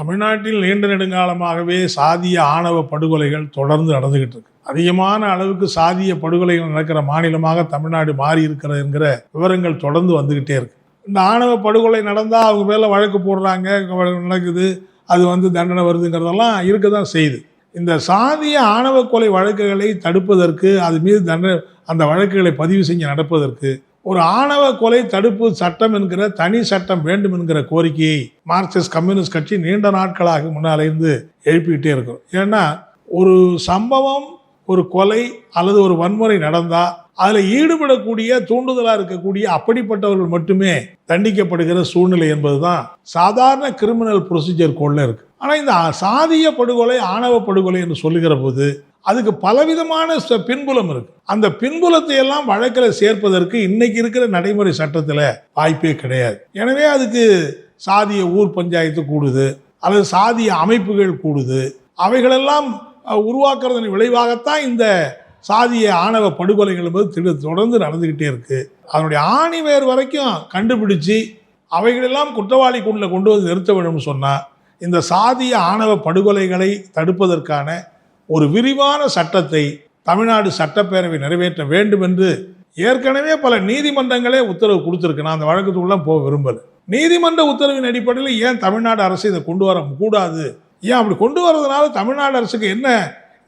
தமிழ்நாட்டில் நீண்ட நெடுங்காலமாகவே சாதிய ஆணவ படுகொலைகள் தொடர்ந்து நடந்துகிட்டு இருக்கு. அதிகமான அளவுக்கு சாதிய படுகொலைகள் நடக்கிற மாநிலமாக தமிழ்நாடு மாறி இருக்கிறது என்கிற விவரங்கள் தொடர்ந்து வந்துகிட்டே இருக்கு. இந்த ஆணவ படுகொலை நடந்தால் அவங்க மேலே வழக்கு போடுறாங்க நடக்குது அது வந்து தண்டனை வருதுங்கிறதெல்லாம் இருக்க தான் செய்யுது. இந்த சாதிய ஆணவ கொலை வழக்குகளை தடுப்பதற்கு அது மீது தண்டனை அந்த வழக்குகளை பதிவு செஞ்சு நடப்பதற்கு ஒரு ஆணவ கொலை தடுப்பு சட்டம் என்கிற தனி சட்டம் வேண்டும் என்கிற கோரிக்கையை மார்க்சிஸ்ட் கம்யூனிஸ்ட் கட்சி நீண்ட நாட்களாக முன்னாலேருந்து எழுப்பிக்கிட்டே இருக்கிறோம். ஏன்னா ஒரு சம்பவம் ஒரு கொலை அல்லது ஒரு வன்முறை நடந்தால் அதில் ஈடுபடக்கூடிய தூண்டுதலாக இருக்கக்கூடிய அப்படிப்பட்டவர்கள் மட்டுமே தண்டிக்கப்படுகிற சூழ்நிலை என்பதுதான் சாதாரண கிரிமினல் ப்ரொசீஜர் கோடில் இருக்கு. ஆனால் இந்த சாதிய படுகொலை ஆணவ படுகொலை என்று சொல்லுகிற போது அதுக்கு பலவிதமான பின்புலம் இருக்கு. அந்த பின்புலத்தை எல்லாம் வழக்கில் சேர்ப்பதற்கு இன்னைக்கு இருக்கிற நடைமுறை சட்டத்தில் வாய்ப்பே கிடையாது. எனவே அதுக்கு சாதிய ஊர் பஞ்சாயத்து கூடுது அல்லது சாதிய அமைப்புகள் கூடுது. அவைகளெல்லாம் உருவாக்குறதன் விளைவாகத்தான் இந்த சாதிய ஆணவ படுகொலைகள் என்பது தொடர்ந்து நடந்துக்கிட்டே இருக்கு. அதனுடைய ஆணி வேர் வரைக்கும் கண்டுபிடிச்சு அவைகளெல்லாம் குற்றவாளிக்குள்ள கொண்டு வந்து நிறுத்த வேணும்னு சொன்னால் இந்த சாதிய ஆணவ படுகொலைகளை தடுப்பதற்கான ஒரு விரிவான சட்டத்தை தமிழ்நாடு சட்டப்பேரவை நிறைவேற்ற வேண்டும் என்று ஏற்கனவே பல நீதிமன்றங்களே உத்தரவு கொடுத்துருக்கு. நான் அந்த வழக்கத்துக்குள்ளே போக விரும்பலை. நீதிமன்ற உத்தரவின் அடிப்படையில் ஏன் தமிழ்நாடு அரசு இதை கொண்டு வர கூடாது? ஏன் அப்படி கொண்டு வர்றதுனால தமிழ்நாடு அரசுக்கு என்ன?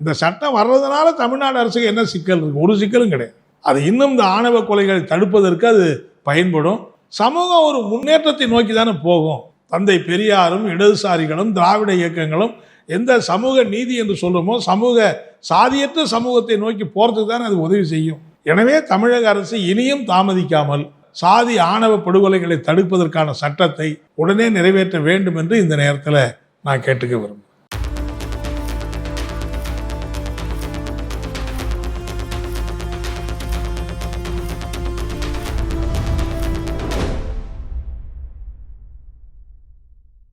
இந்த சட்டம் வர்றதுனால தமிழ்நாடு அரசுக்கு என்ன சிக்கல் இருக்கு? ஒரு சிக்கலும் கிடையாது. அது இன்னும் இந்த ஆணவ கொலைகளை தடுப்பதற்கு அது பயன்படும். சமூகம் ஒரு முன்னேற்றத்தை நோக்கி தானே போகும். தந்தை பெரியாரும் இடதுசாரிகளும் திராவிட இயக்கங்களும் எந்த சமூக நீதி என்று சொல்லுமோ சமூக சாதியற்ற சமூகத்தை நோக்கி போகிறதுக்கு தான் அது உதவி செய்யும். எனவே தமிழக அரசு இனியும் தாமதிக்காமல் சாதி ஆணவ படுகொலைகளை தடுப்பதற்கான சட்டத்தை உடனே நிறைவேற்ற வேண்டும் என்று இந்த நேரத்தில் நான் கேட்டுக்க விரும்புகிறேன்.